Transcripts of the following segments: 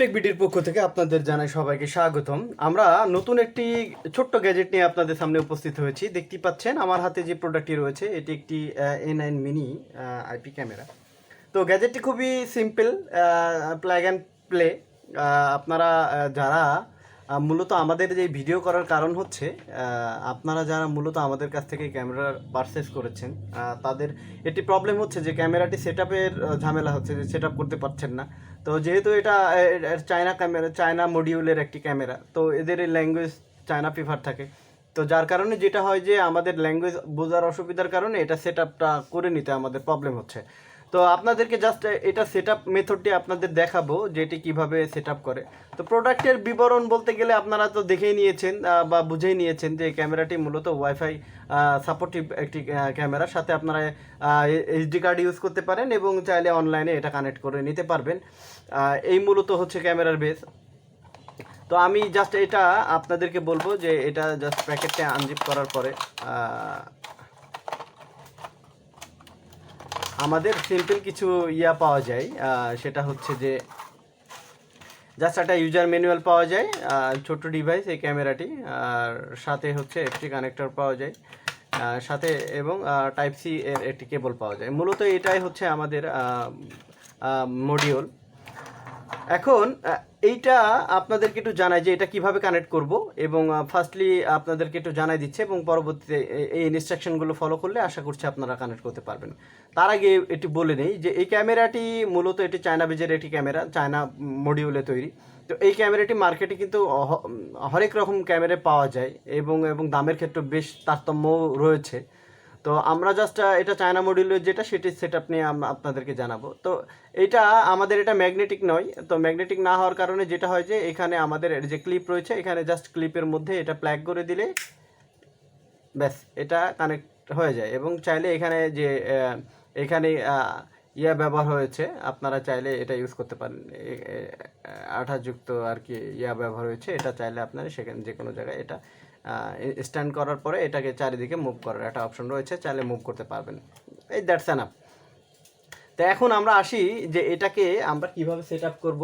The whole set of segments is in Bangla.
টেক বিডির পক্ষ থেকে আপনাদের জানাই সবাইকে স্বাগতম। আমরা নতুন একটি ছোট্ট গ্যাজেট নিয়ে আপনাদের সামনে উপস্থিত হয়েছি। দেখতে পাচ্ছেন, আমার হাতে যে প্রোডাক্টটি রয়েছে, এটি একটি A nine mini IP camera তো গ্যাজেটটি খুবই সিম্পল প্ল্যাগ অ্যান্ড প্লে আপনারা যারা মূলত আমাদের যে ভিডিও করার কারণ হচ্ছে আপনারা যারা মূলত আমাদের কাছ থেকে ক্যামেরা পারচেস করেছেন তাদের এটি প্রবলেম হচ্ছে যে ক্যামেরাটি সেট ঝামেলা হচ্ছে যে সেট করতে পারছেন না। তো যেহেতু এটা চায়না ক্যামেরা চায়না মডিউলের একটি ক্যামেরা তো এদের ল্যাঙ্গুয়েজ চায়না প্রিফার থাকে। তো যার কারণে যেটা হয় যে আমাদের ল্যাঙ্গুয়েজ বোঝার অসুবিধার কারণে এটা সেট করে নিতে আমাদের প্রবলেম হচ্ছে। তো আপনাদেরকে জাস্ট এটা সেট আপ মেথডটি আপনাদের দেখাবো যে এটি কীভাবে সেট আপ করে। তো প্রোডাক্টের বিবরণ বলতে গেলে আপনারা তো দেখেই নিয়েছেন বা বুঝেই নিয়েছেন যে ক্যামেরাটি মূলত ওয়াইফাই সাপোর্টিভ একটি ক্যামেরা সাথে আপনারা এইচডি কার্ড ইউজ করতে পারেন এবং চাইলে অনলাইনে এটা কানেক্ট করে নিতে পারবেন। এই মূলত হচ্ছে ক্যামেরার বেস তো আমি জাস্ট এটা আপনাদেরকে বলব যে এটা জাস্ট প্যাকেটটা আনজিপ করার পরে আমাদের সিম্পল কিছু ইয়া পাওয়া যায় সেটা হচ্ছে যে জাস্ট একটা ইউজার ম্যানুয়াল পাওয়া যায় ছোট্ট ডিভাইস এই ক্যামেরাটি আর সাথে হচ্ছে একটি কানেক্টর পাওয়া যায় সাথে এবং টাইপ সি এর একটি কেবল পাওয়া যায়। মূলত এটাই হচ্ছে আমাদের মডিউল এখন এইটা আপনাদেরকে একটু জানাই যে এটা কীভাবে কানেক্ট করব এবং ফার্স্টলি আপনাদেরকে একটু জানাই দিচ্ছে এবং পরবর্তীতে এই ইনস্ট্রাকশনগুলো ফলো করলে আশা করছি আপনারা কানেক্ট করতে পারবেন। তার আগে এটি বলে নেই যে এই ক্যামেরাটি মূলত এটি চায়না বেজের একটি ক্যামেরা চায়না মডিউলে তৈরি। তো এই ক্যামেরাটি মার্কেটে কিন্তু হরেক রকম ক্যামেরা পাওয়া যায় এবং এবং দামের ক্ষেত্রে বেশ তারতম্য রয়েছে। তো আমরা জাস্ট এটা চায়না মডিউলের যেটা, সেটি সেট আপ নিয়ে আপনাদেরকে জানাব। তো এটা আমাদের এটা ম্যাগনেটিক নয়। তো ম্যাগনেটিক না হওয়ার কারণে যেটা হয় যে, এখানে আমাদের যে ক্লিপ রয়েছে, এখানে জাস্ট ক্লিপের মধ্যে এটা প্ল্যাগ করে দিলে ব্যাস, এটা কানেক্ট হয়ে যায়। এবং চাইলে এখানে যে এখানে ইয়া ব্যবহার হয়েছে, আপনারা চাইলে এটা ইউজ করতে পারেন। আঠাযুক্ত আর কি ইয়া ব্যবহার হয়েছে, এটা চাইলে আপনারা সেখানে যে কোনো জায়গায় এটা স্ট্যান্ড করার পরে এটাকে চারিদিকে মুভ করার একটা অপশন রয়েছে, চাইলে মুভ করতে পারবেন। এই দ্যাটস অ্যান আপ তো এখন আমরা আসি যে এটাকে আমরা কীভাবে সেট আপ করব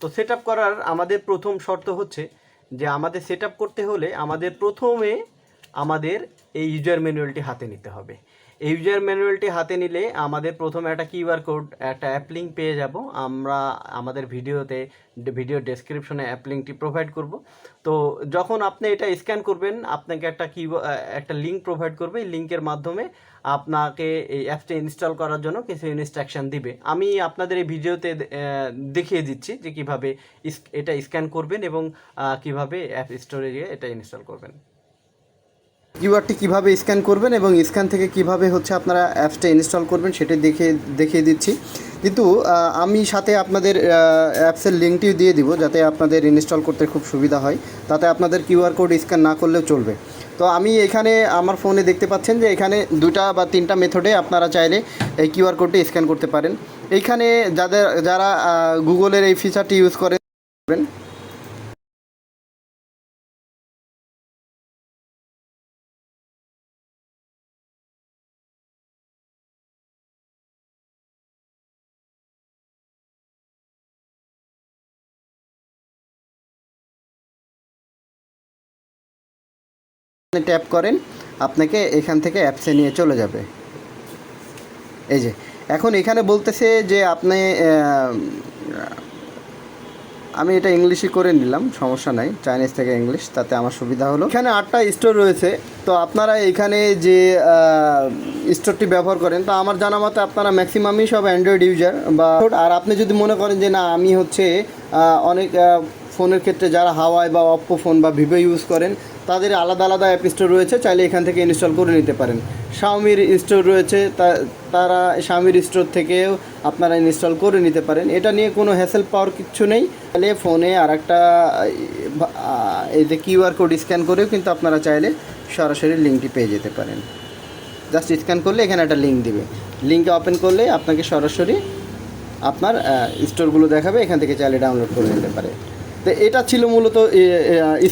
তো সেট আপ করার আমাদের প্রথম শর্ত হচ্ছে যে আমাদের সেট আপ করতে হলে আমাদের প্রথমে আমাদের এই ইউজার ম্যানুয়ালটি হাতে নিতে হবে। ইউজার ম্যানুয়ালটি হাতে নিলে আমাদের প্রথমে একটা কিউআর কোড, একটা অ্যাপ লিঙ্ক পেয়ে যাব। আমরা আমাদের ভিডিওতে ভিডিও ডেসক্রিপশনে অ্যাপ লিঙ্কটি প্রোভাইড করব। তো যখন আপনি এটা স্ক্যান করবেন, আপনাকে একটা কি একটা লিঙ্ক প্রোভাইড করবে। এই লিঙ্কের মাধ্যমে আপনাকে এই অ্যাপটি ইনস্টল করার জন্য কিছু ইনস্ট্রাকশন দিবে। আমি আপনাদের এই ভিডিওতে দেখিয়ে দিচ্ছি যে কীভাবে এটা স্ক্যান করবেন এবং কীভাবে অ্যাপ স্টোরে এটা ইনস্টল করবেন। কিউআরটি কীভাবে স্ক্যান করবেন এবং স্ক্যান থেকে কীভাবে হচ্ছে আপনারা অ্যাপসটা ইনস্টল করবেন সেটা দেখে, দেখিয়ে দিচ্ছি। কিন্তু আমি সাথে আপনাদের অ্যাপসের লিঙ্কটিও দিয়ে দিব যাতে আপনাদের ইনস্টল করতে খুব সুবিধা হয়। তাতে আপনাদের কিউআর কোড স্ক্যান না করলেও চলবে। তো আমি এখানে আমার ফোনে দেখতে পাচ্ছেন যে এখানে দুটা বা তিনটা মেথডে আপনারা চাইলে এই কিউআর কোডটি স্ক্যান করতে পারেন। এইখানে যাদের, যারা গুগলের এই ফিচারটি ইউজ করেন ট্যাপ করেন, আপনাকে এখান থেকে অ্যাপসে নিয়ে চলে যাবে। এই যে, এখন এখানে বলতেছে যে আপনি আমি এটা ইংলিশে করে নিলাম, সমস্যা নাই, চাইনিজ থেকে ইংলিশ, তাতে আমার সুবিধা হলো। এখানে আটটা স্টোর রয়েছে, তো আপনারা এখানে যে স্টোরটি ব্যবহার করেন, তো আমার জানা মতে আপনারা ম্যাক্সিমামই সব অ্যান্ড্রয়েড ইউজার বা, আর আপনি যদি মনে করেন যে না, আমি হচ্ছে অনেক ফোনের ক্ষেত্রে যারা হাওয়াই বা অপ্পো ফোন বা ভিভো ইউজ করেন তাদের আলাদা আলাদা অ্যাপ স্টোর রয়েছে, চাইলে এখান থেকে ইনস্টল করে নিতে পারেন। শাওমির স্টোর রয়েছে তারা শাওমির স্টোর থেকেও আপনারা ইনস্টল করে নিতে পারেন। এটা নিয়ে কোনো হ্যাসেল পাওয়ার কিচ্ছু নেই। তাহলে ফোনে আর একটা এই যে কিউআর কোড স্ক্যান করেও কিন্তু আপনারা চাইলে সরাসরি লিঙ্কটি পেয়ে যেতে পারেন। জাস্ট স্ক্যান করলে এখানে একটা লিঙ্ক দিবে। লিঙ্কে ওপেন করলে আপনাকে সরাসরি আপনার স্টোরগুলো দেখাবে, এখান থেকে চাইলে ডাউনলোড করে নিতে পারে। তো এটা ছিল মূলত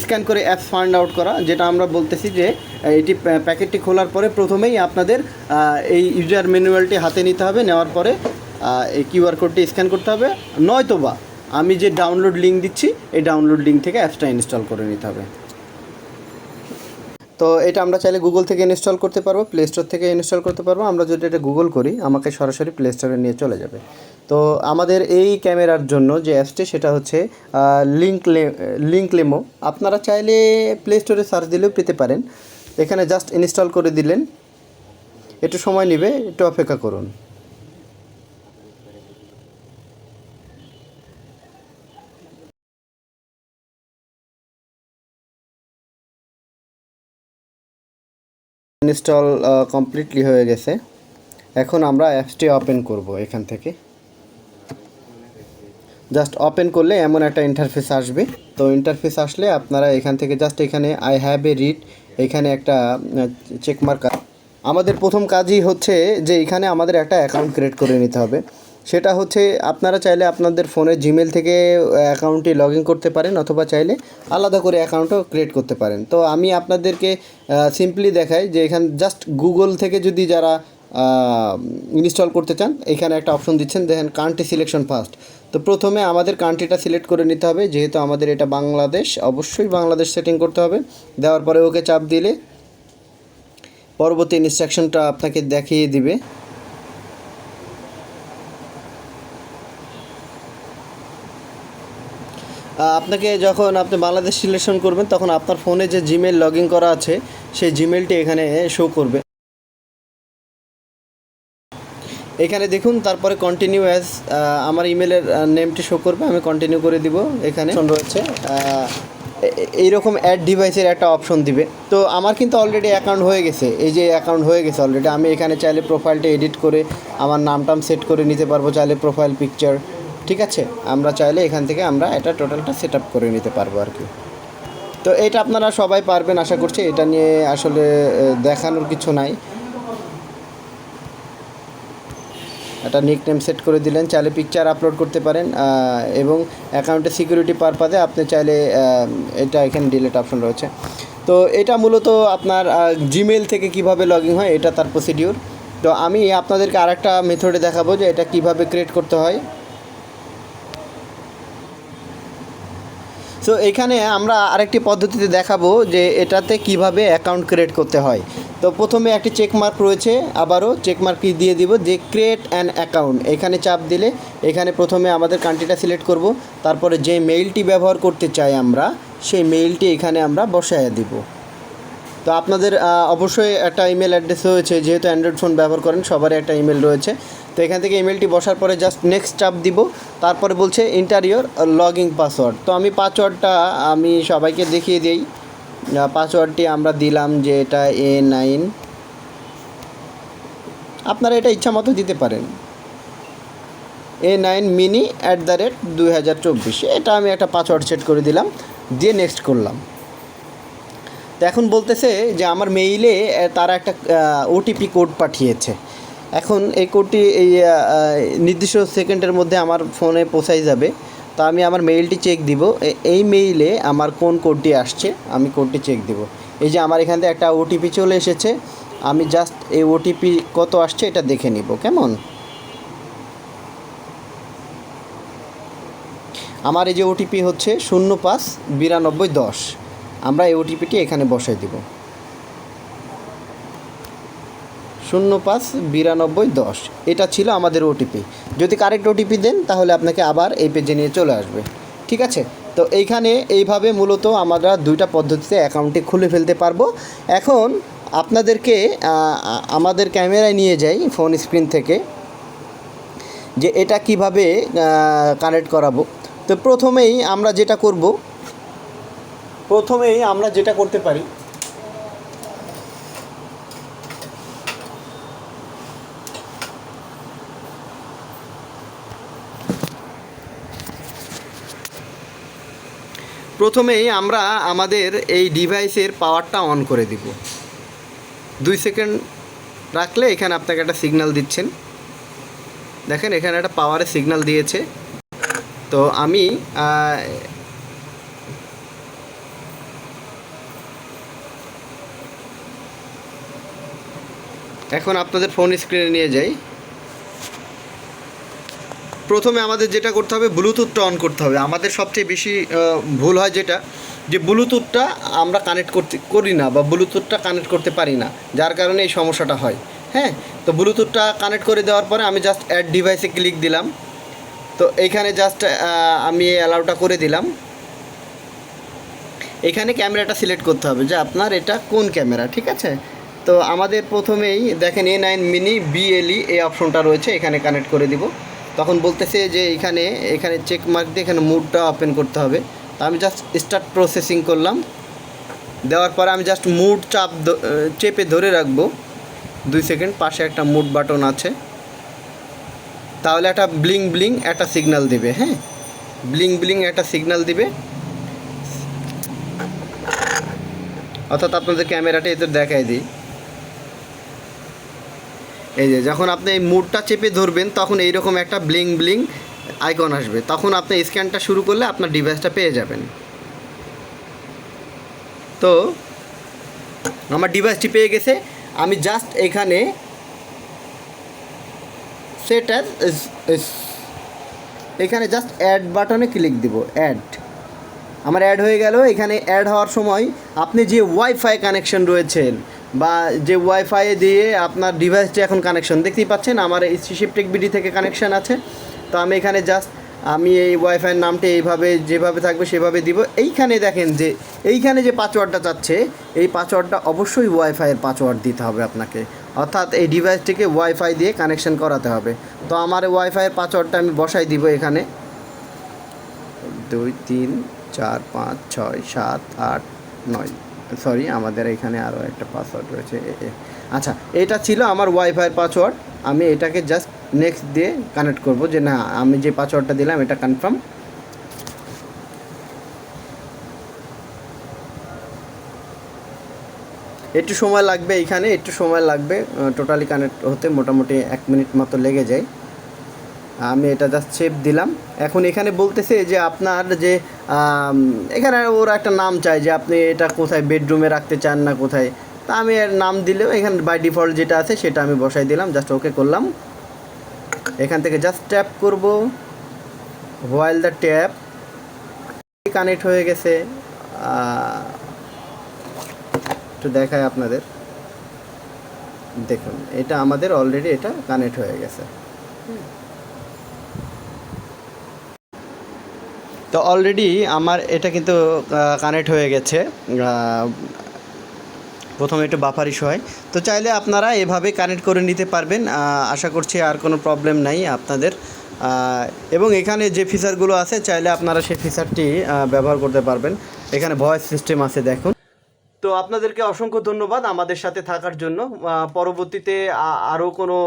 স্ক্যান করে অ্যাপস ফাইন্ড আউট করা, যেটা আমরা বলতেছি যে এটি প্যাকেটটি খোলার পরে প্রথমেই আপনাদের এই ইউজার ম্যানুয়ালটি হাতে নিতে হবে, নেওয়ার পরে এই কিউআর কোডটি স্ক্যান করতে হবে। নয়তো বা আমি যে ডাউনলোড লিঙ্ক দিচ্ছি, এই ডাউনলোড লিঙ্ক থেকে অ্যাপসটা ইনস্টল করে নিতে হবে। তো এটা আমরা চাইলে গুগল থেকে ইনস্টল করতে পারব, প্লে স্টোর থেকে ইনস্টল করতে পারব। আমরা যদি এটা গুগল করি, আমাকে সরাসরি প্লে স্টোরে নিয়ে চলে যাবে। তো আমাদের এই ক্যামেরার জন্য যে অ্যাপসটি, সেটা হচ্ছে লিঙ্ক লিঙ্ক লেমো আপনারা চাইলে প্লে স্টোরে সার্চ দিলেও পেতে পারেন। এখানে জাস্ট ইনস্টল করে দিলেন। একটু সময় নেবে, একটু অপেক্ষা করুন। ইনস্টল কমপ্লিটলি হয়ে গেছে। এখন আমরা অ্যাপসটি ওপেন করব এখান থেকে। জাস্ট ওপেন করলে এমন একটা ইন্টারফেস আসবে। তো ইন্টারফেস আসলে আপনারা এখান থেকে জাস্ট এখানে আই হ্যাভ এ রিড এখানে একটা চেকমার্ক আমাদের প্রথম কাজই হচ্ছে যে এখানে আমাদের একটা অ্যাকাউন্ট ক্রিয়েট করে নিতে হবে। সেটা হচ্ছে আপনারা চাইলে আপনাদের ফোনে জিমেল থেকে অ্যাকাউন্টটি লগ ইন করতে পারেন অথবা চাইলে আলাদা করে অ্যাকাউন্টও ক্রিয়েট করতে পারেন। তো আমি আপনাদেরকে সিম্পলি দেখাই যে এখানে জাস্ট গুগল থেকে যদি যারা ইনস্টল করতে চান, এখানে একটা অপশন দিচ্ছেন, দেখেন কান্ট্রি সিলেকশন ফার্স্ট তো প্রথমে আমাদের কান্ট্রিটা সিলেক্ট করে নিতে হবে, যেহেতু আমাদের এটা বাংলাদেশ, অবশ্যই বাংলাদেশ সেটিং করতে হবে। দেওয়ার পরে ওকে চাপ দিলে পরবর্তী ইনস্ট্রাকশনটা আপনাকে দেখিয়ে দিবে। আপনাকে যখন আপনি বাংলাদেশ সিলেকশন করবেন, তখন আপনার ফোনে যে জিমেল লগ করা আছে, সেই জিমেলটি এখানে শো করবে। এখানে দেখুন তারপরে কন্টিনিউ অ্যাজ আমার ইমেলের নেমটি শো করবে আমি কন্টিনিউ করে দিব এখানে। রয়েছে। এইরকম অ্যাড ডিভাইসের একটা অপশন দিবে। তো আমার কিন্তু অলরেডি অ্যাকাউন্ট হয়ে গেছে। এই যে অ্যাকাউন্ট হয়ে গেছে অলরেডি আমি এখানে চাইলে প্রোফাইলটা এডিট করে আমার নাম টাম সেট করে নিতে পারব চাইলে প্রোফাইল পিকচার ঠিক আছে? আমরা চাইলে এখান থেকে আমরা এটা টোটালটা সেট আপ করে নিতে পারব আর কি। তো এটা আপনারা সবাই পারবেন আশা করছি। এটা নিয়ে আসলে দেখানোর কিছু নাই। একটা নিক নেম সেট করে দিলেন, চাইলে পিকচার আপলোড করতে পারেন এবং অ্যাকাউন্টে সিকিউরিটি পারপাজে আপনি চাইলে এটা এখানে ডিলেট অপশন রয়েছে। তো এটা মূলত আপনার জিমেল থেকে কীভাবে লগ হয়, এটা তার প্রসিডিউর তো আমি আপনাদেরকে আরেকটা মেথডে দেখাবো যে এটা কীভাবে ক্রিয়েট করতে হয়। সো এখানে আমরা আরেকটি পদ্ধতিতে দেখাবো যে এটাতে কীভাবে অ্যাকাউন্ট ক্রিয়েট করতে হয়। তো প্রথমে একটি চেকমার্ক রয়েছে, আবারও চেক মার্ক দিয়ে দিব যে ক্রিয়েট অ্যান অ্যাকাউন্ট এখানে চাপ দিলে, এখানে প্রথমে আমাদের কান্ট্রিটা সিলেক্ট করব, তারপরে যে মেইলটি ব্যবহার করতে চাই আমরা, সেই মেইলটি এখানে আমরা বসায় দিব। তো আপনাদের অবশ্যই একটা ইমেল অ্যাড্রেস রয়েছে, যেহেতু অ্যান্ড্রয়েড ফোন ব্যবহার করেন, সবারই একটা ইমেল রয়েছে। তো এখান থেকে ইমেলটি বসার পরে জাস্ট নেক্সট চাপ দিব। তারপরে বলছে ইন্টারিয়র লগিং পাসওয়ার্ড তো আমি পাসওয়ার্ডটা আমি সবাইকে দেখিয়ে দিই। পাসওয়ার্ডটি আমরা দিলাম যে এটা এ নাইন আপনারা এটা ইচ্ছা মতো দিতে পারেন। A nine mini at the rate দুই হাজার চব্বিশ। এটা আমি একটা পাসওয়ার্ড সেট করে দিলাম। দিয়ে নেক্সট করলাম। তো এখন বলতেছে যে আমার মেইলে তারা একটা ওটিপি কোড পাঠিয়েছে। এখন এই কোডটি এই নির্দিষ্ট সেকেন্ডের মধ্যে আমার ফোনে পৌঁছাই যাবে। তা আমি আমার মেইলটি চেক দিব। এই মেইলে আমার কোন কোডটি আসছে, আমি কোডটি চেক দিব। এই যে আমার এখান থেকে একটা ওটিপি চলে এসেছে। আমি জাস্ট এই ওটিপি কত আসছে এটা দেখে নিব, কেমন? আমার এই যে ওটিপি হচ্ছে শূন্য পাঁচ বিরানব্বই দশ। আমরা এই ওটিপিটি এখানে বসাই দিব। শূন্য পাঁচ বিরানব্বই দশ। এটা ছিল আমাদের ওটিপি যদি কারেক্ট ওটিপি দেন, তাহলে আপনাকে আবার এই পেজে নিয়ে চলে আসবে। ঠিক আছে? তো এইখানে এইভাবে মূলত আমরা দুইটা পদ্ধতিতে অ্যাকাউন্টটি খুলে ফেলতে পারব। এখন আপনাদেরকে আমাদের ক্যামেরায় নিয়ে যাই ফোন স্ক্রিন থেকে, যে এটা কীভাবে কানেক্ট করাবো। তো প্রথমেই আমরা যেটা করব, প্রথমেই আমরা যেটা করতে পারি প্রথমেই আমরা আমাদের এই ডিভাইসের পাওয়ারটা অন করে দিব। দুই সেকেন্ড রাখলে এখানে আপনাকে একটা সিগন্যাল দিচ্ছেন। দেখেন, এখানে একটা পাওয়ারের সিগন্যাল দিয়েছে। তো আমি এখন আপনাদের ফোন স্ক্রিনে নিয়ে যাই। প্রথমে আমাদের যেটা করতে হবে ব্লুটুথটা অন করতে হবে। আমাদের সবচেয়ে বেশি ভুল হয় যেটা, যে ব্লুটুথটা আমরা কানেক্ট করতে, করি না বা ব্লুটুথটা কানেক্ট করতে পারি না, যার কারণে এই সমস্যাটা হয়। হ্যাঁ? তো ব্লুটুথটা কানেক্ট করে দেওয়ার পরে আমি জাস্ট অ্যাড ডিভাইসে ক্লিক দিলাম। তো এইখানে জাস্ট আমি অ্যালাউটা করে দিলাম। এখানে ক্যামেরাটা সিলেক্ট করতে হবে, যে আপনার এটা কোন ক্যামেরা, ঠিক আছে? তো আমাদের প্রথমেই দেখেন এ নাইন মিনি বিএলই এই অপশনটা রয়েছে, এখানে কানেক্ট করে দিব। তখন বলতেছে যে এখানে এখানে চেক মার্ক দিয়ে এখানে মুডটা ওপেন করতে হবে। তো আমি জাস্ট স্টার্ট প্রসেসিং করলাম। দেওয়ার পরে আমি জাস্ট মুড চাপ চেপে ধরে রাখব। দুই সেকেন্ড পাশে একটা মুড বাটন আছে। তাহলে একটা ব্লিং ব্লিং একটা সিগন্যাল দিবে হ্যাঁ? ব্লিং ব্লিং একটা সিগন্যাল দিবে। অর্থাৎ আপনাদের ক্যামেরাটা এতে দেখাই দিই। এই যে যখন আপনি এই মুডটা চেপে ধরবেন, তখন এইরকম একটা ব্লিং ব্লিং আইকন আসবে। তখন আপনি স্ক্যানটা শুরু করলে আপনার ডিভাইসটা পেয়ে যাবেন। তো আমার ডিভাইসটি পেয়ে গেছে। আমি জাস্ট এখানে সেট অ্যাজ এখানে জাস্ট অ্যাড বাটনে ক্লিক দিব অ্যাড আমার অ্যাড হয়ে গেল। এখানে অ্যাড হওয়ার সময় আপনি যে ওয়াইফাই কানেকশন রয়েছেন বা যে ওয়াইফাই দিয়ে আপনার ডিভাইসটি এখন কানেকশন দেখতেই পাচ্ছেন? আমার এই শিপটেক বিডি থেকে কানেকশন আছে। তো আমি এখানে জাস্ট আমি এই ওয়াইফাইয়ের নামটি এইভাবে, যেভাবে থাকবে সেভাবে দিব। এইখানে দেখেন যে, এইখানে যে পাসওয়ার্ডটা চাচ্ছে, এই পাসওয়ার্ডটা অবশ্যই ওয়াইফাইয়ের পাসওয়ার্ড দিতে হবে আপনাকে। অর্থাৎ এই ডিভাইসটিকে ওয়াইফাই দিয়ে কানেকশন করাতে হবে। তো আমার ওয়াইফাইয়ের পাসওয়ার্ডটা আমি বসাই দিব এখানে। দুই, তিন, চার, পাঁচ, ছয়, সাত, আট, নয়। সরি আমাদের এখানে আরও একটা পাসওয়ার্ড রয়েছে। আচ্ছা এটা ছিল আমার ওয়াইফাইয়ের পাসওয়ার্ড আমি এটাকে জাস্ট নেক্সট দিয়ে কানেক্ট করব যে না, আমি যে পাসওয়ার্ডটা দিলাম, এটা কনফার্ম একটু সময় লাগবে এখানে, একটু সময় লাগবে টোটালি কানেক্ট হতে মোটামুটি এক মিনিট মতো লেগে যায়। আমি এটা জাস্ট সেভ দিলাম। এখন এখানে বলতেছে যে আপনার যে এখানে ওরা একটা নাম চায় যে আপনি এটা কোথায় বেডরুমে রাখতে চান না কোথায়। তা আমি এর নাম দিলেও এখানে বাই ডিফল্ট যেটা আছে সেটা আমি বসাই দিলাম জাস্ট ওকে করলাম। এখান থেকে জাস্ট ট্যাপ করব। হোয়াইল দ্য ট্যাপ কানেক্ট হয়ে গেছে একটু দেখায় আপনাদের। দেখুন, এটা আমাদের অলরেডি এটা কানেক্ট হয়ে গেছে। তো অলরেডি আমার এটা কিন্তু কানেক্ট হয়ে গেছে। প্রথমে একটু বাফার ইস্যু হয়। তো চাইলে আপনারা এভাবে কানেক্ট করে নিতে পারবেন। আশা করছি আর কোনো প্রবলেম নাই আপনাদের। এবং এখানে যে ফিচারগুলো আছে, চাইলে আপনারা সেই ফিচারটি ব্যবহার করতে পারবেন। এখানে ভয়েস সিস্টেম আছে, দেখুন। তো আপনাদেরকে অসংখ্য ধন্যবাদ আমাদের সাথে থাকার জন্য। পরবর্তীতে আরও কোনো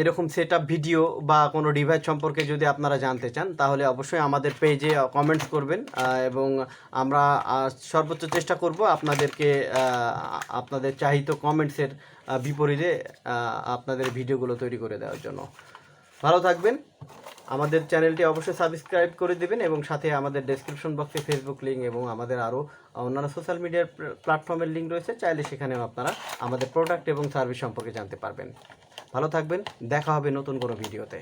এরকম সেট আপ ভিডিও বা কোনো ডিভাইস সম্পর্কে যদি আপনারা জানতে চান, তাহলে অবশ্যই আমাদের পেজে কমেন্টস করবেন এবং আমরা সর্বোচ্চ চেষ্টা করব আপনাদেরকে আপনাদের চাহিত কমেন্টসের বিপরীতে আপনাদের ভিডিওগুলো তৈরি করে দেওয়ার জন্য। ভালো থাকবেন। আমাদের চ্যানেলটি অবশ্যই সাবস্ক্রাইব করে দেবেন এবং সাথে আমাদের ডেসক্রিপশন বক্সে ফেসবুক লিঙ্ক এবং আমাদের আরও অন্যান্য সোশ্যাল মিডিয়ার প্ল্যাটফর্মের লিঙ্ক রয়েছে, চাইলে সেখানেও আপনারা আমাদের প্রোডাক্ট এবং সার্ভিস সম্পর্কে জানতে পারবেন। ভালো থাকবেন, দেখা হবে নতুন কোনো ভিডিওতে